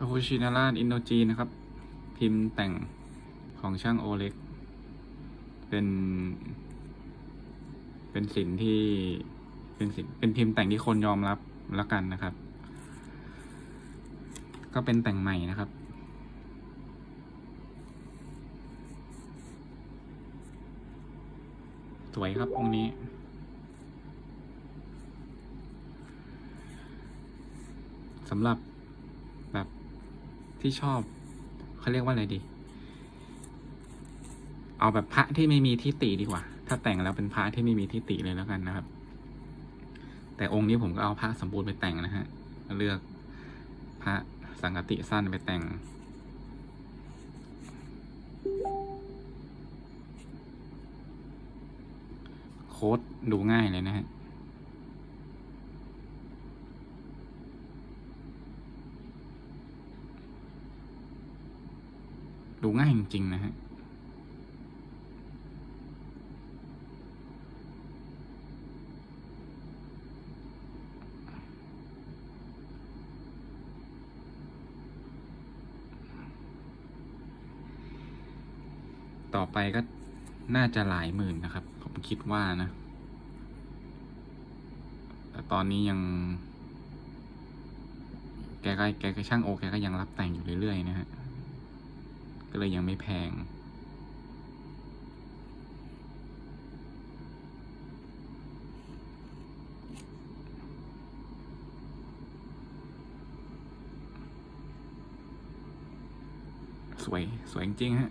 อโ u ชินาราอินโนจีนะครับ พิมพ์แต่งของช่างโอเล็ก เป็น เป็นสินที่เป็นสินเป็นพิมพ์แต่งที่คนยอมรับแล้วกันนะครับ ก็เป็นแต่งใหม่นะครับสวยครับองค์นี้สำหรับ ที่ชอบเขาเรียกว่าอะไรดี เอาแบบพระที่ไม่มีที่ติดีกว่า ถ้าแต่งแล้วเป็นพระที่ไม่มีที่ติเลยแล้วกันนะครับ แต่องค์นี้ผมก็เอาพระสมบูรณ์ไปแต่งนะฮะเลือกพระสังกติสั้นไปแต่งโค้ดดูง่ายเลยนะฮะ ดูง่ายจริง ๆ นะฮะต่อไปก็น่าจะหลายหมื่นนะครับ ผมคิดว่านะ แต่ตอนนี้ยัง แกก็แกก็ช่างโอแกก็ยังรับแต่งอยู่เรื่อยๆนะฮะ ก็เลยยังไม่แพง สวย สวยจริงฮะ